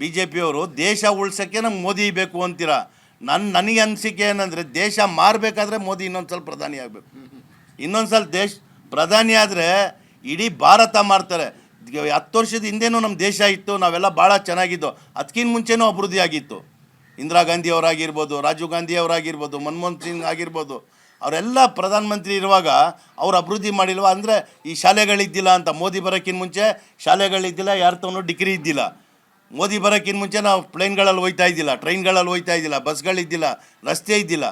B J ಪಿಯವರು ದೇಶ ಉಳ್ಸೋಕ್ಕೆ ನಮ್ಗೆ ಮೋದಿ ಬೇಕು ಅಂತೀರಾ. ನನ್ನ ನನಗೆ ಅನಿಸಿಕೆ ಏನಂದರೆ ದೇಶ ಮಾರಬೇಕಾದ್ರೆ ಮೋದಿ ಇನ್ನೊಂದು ಸಲ ಪ್ರಧಾನಿ ಆಗಬೇಕು. ಇನ್ನೊಂದು ಸಲ ದೇಶ ಪ್ರಧಾನಿ ಆದರೆ ಇಡೀ ಭಾರತ ಮಾಡ್ತಾರೆ ಹತ್ತು ವರ್ಷದ ಹಿಂದೆನೂ ನಮ್ಮ ದೇಶ ಇತ್ತು, ನಾವೆಲ್ಲ ಭಾಳ ಚೆನ್ನಾಗಿದ್ದು. ಅದಕ್ಕಿಂತ ಮುಂಚೆನೂ ಅಭಿವೃದ್ಧಿ ಆಗಿತ್ತು. ಇಂದಿರಾ ಗಾಂಧಿ ಅವರಾಗಿರ್ಬೋದು, ರಾಜೀವ್ ಗಾಂಧಿ ಅವರಾಗಿರ್ಬೋದು, ಮನಮೋಹನ್ ಸಿಂಗ್ ಆಗಿರ್ಬೋದು, ಅವರೆಲ್ಲ ಪ್ರಧಾನಮಂತ್ರಿ ಇರುವಾಗ ಅವ್ರು ಅಭಿವೃದ್ಧಿ ಮಾಡಿಲ್ವ ಅಂದರೆ ಈ ಶಾಲೆಗಳಿದ್ದಿಲ್ಲ ಅಂತ. ಮೋದಿ ಬರೋಕ್ಕಿಂತ ಮುಂಚೆ ಶಾಲೆಗಳಿದ್ದಿಲ್ಲ, ಯಾರ ತವನು ಡಿಗ್ರಿ ಇದ್ದಿಲ್ಲ. ಮೋದಿ ಬರೋಕ್ಕಿಂತ ಮುಂಚೆ ನಾವು ಪ್ಲೇನ್ಗಳಲ್ಲಿ ಹೋಯ್ತಾ ಇದ್ದಿಲ್ಲ ಟ್ರೈನ್ಗಳಲ್ಲಿ ಹೋಯ್ತಾ ಇದ್ದಿಲ್ಲ ಬಸ್ಗಳಿದ್ದಿಲ್ಲ ರಸ್ತೆ ಇದ್ದಿಲ್ಲ.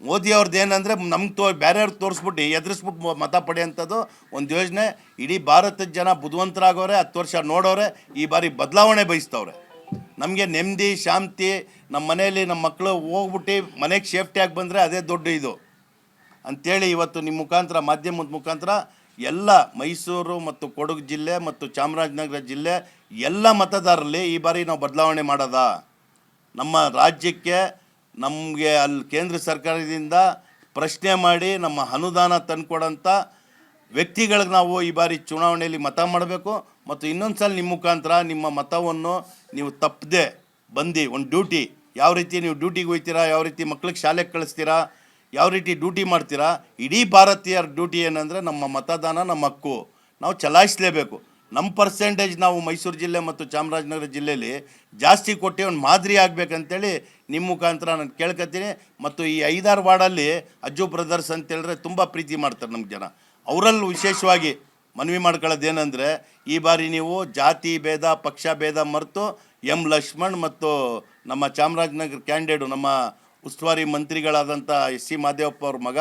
ಮೋದಿ ಅವ್ರದ್ದು ಏನಂದರೆ ನಮ್ಗೆ ತೋ ಬೇರೆಯವ್ರಿಗೆ ತೋರಿಸ್ಬಿಟ್ಟು ಎದುರಿಸ್ಬಿಟ್ಟು ಮತ ಪಡೆಯೋಂಥದ್ದು ಒಂದು ಯೋಜನೆ. ಇಡೀ ಭಾರತದ ಜನ ಬುದ್ಧಿವಂತರಾಗೋರೆ ಹತ್ತು ವರ್ಷ ನೋಡೋರೆ, ಈ ಬಾರಿ ಬದಲಾವಣೆ ಬಯಸ್ತವ್ರೆ. ನಮಗೆ ನೆಮ್ಮದಿ, ಶಾಂತಿ ನಮ್ಮ ಮನೆಯಲ್ಲಿ ನಮ್ಮ ಮಕ್ಕಳು ಹೋಗ್ಬಿಟ್ಟು ಮನೆಗೆ ಸೇಫ್ಟಿಯಾಗಿ ಬಂದರೆ ಅದೇ ದೊಡ್ಡ ಇದು. ಅಂಥೇಳಿ ಇವತ್ತು ನಿಮ್ಮ ಮುಖಾಂತರ, ಮಾಧ್ಯಮದ ಮುಖಾಂತರ ಎಲ್ಲ ಮೈಸೂರು ಮತ್ತು ಕೊಡಗು ಜಿಲ್ಲೆ ಮತ್ತು ಚಾಮರಾಜನಗರ ಜಿಲ್ಲೆ ಎಲ್ಲ ಮತದಾರರಲ್ಲಿ ಈ ಬಾರಿ ನಾವು ಬದಲಾವಣೆ ಮಾಡೋದ? ನಮ್ಮ ರಾಜ್ಯಕ್ಕೆ, ನಮಗೆ ಅಲ್ಲಿ ಕೇಂದ್ರ ಸರ್ಕಾರದಿಂದ ಪ್ರಶ್ನೆ ಮಾಡಿ ನಮ್ಮ ಅನುದಾನ ತಂದುಕೊಡೋಂಥ ವ್ಯಕ್ತಿಗಳಿಗೆ ನಾವು ಈ ಬಾರಿ ಚುನಾವಣೆಯಲ್ಲಿ ಮತ ಮಾಡಬೇಕು ಮತ್ತು ಇನ್ನೊಂದು ಸಲ ನಿಮ್ಮ ಮುಖಾಂತರ ನಿಮ್ಮ ಮತವನ್ನು ನೀವು ತಪ್ಪದೆ ಬಂದು ಒಂದು ಡ್ಯೂಟಿ, ಯಾವ ರೀತಿ ನೀವು ಡ್ಯೂಟಿಗೆ ಹೋಗ್ತೀರಾ, ಯಾವ ರೀತಿ ಮಕ್ಳಿಗೆ ಶಾಲೆಗೆ ಕಳಿಸ್ತೀರಾ ಯಾವ ರೀತಿ ಡ್ಯೂಟಿ ಮಾಡ್ತೀರಾ? ಇಡೀ ಭಾರತೀಯರ ಡ್ಯೂಟಿ ಏನಂದರೆ ನಮ್ಮ ಮತದಾನ, ನಮ್ಮ ಹಕ್ಕು. ನಾವು ಚಲಾಯಿಸಲೇಬೇಕು. ನಮ್ಮ ಪರ್ಸೆಂಟೇಜ್ ನಾವು ಮೈಸೂರು ಜಿಲ್ಲೆ ಮತ್ತು ಚಾಮರಾಜನಗರ ಜಿಲ್ಲೆಯಲ್ಲಿ ಜಾಸ್ತಿ ಕೊಟ್ಟು ಒಂದು ಮಾದರಿ ಆಗಬೇಕಂತೇಳಿ ನಿಮ್ಮ ಮುಖಾಂತರ ನಾನು ಕೇಳ್ಕೊತೀನಿ. ಮತ್ತು ಈ ಐದಾರು ವಾರ್ಡಲ್ಲಿ ಅಜ್ಜು ಬ್ರದರ್ಸ್ ಅಂತೇಳಿದ್ರೆ ತುಂಬ ಪ್ರೀತಿ ಮಾಡ್ತಾರೆ ನಮ್ಮ ಜನ. ಅವರಲ್ಲೂ ವಿಶೇಷವಾಗಿ ಮನವಿ ಮಾಡ್ಕೊಳ್ಳೋದೇನೆಂದರೆ ಈ ಬಾರಿ ನೀವು ಜಾತಿ ಭೇದ, ಪಕ್ಷ ಭೇದ ಮರೆತು ಎಂ ಲಕ್ಷ್ಮಣ್ ಮತ್ತು ನಮ್ಮ ಚಾಮರಾಜನಗರ ಕ್ಯಾಂಡಿಡೇಟು ನಮ್ಮ ಉಸ್ತುವಾರಿ ಮಂತ್ರಿಗಳಾದಂಥ ಎಸ್ ಸಿ ಮಾದೇವಪ್ಪ ಅವ್ರ ಮಗ,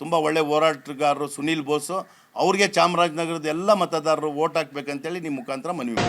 ತುಂಬ ಒಳ್ಳೆ ಹೋರಾಟಗಾರರು ಸುನೀಲ್ ಬೋಸು, ಅವ್ರಿಗೆ ಚಾಮರಾಜನಗರದ ಎಲ್ಲ ಮತದಾರರು ಓಟ್ ಹಾಕ್ಬೇಕಂತೇಳಿ ನಿಮ್ಮ ಮುಖಾಂತರ ಮನವಿ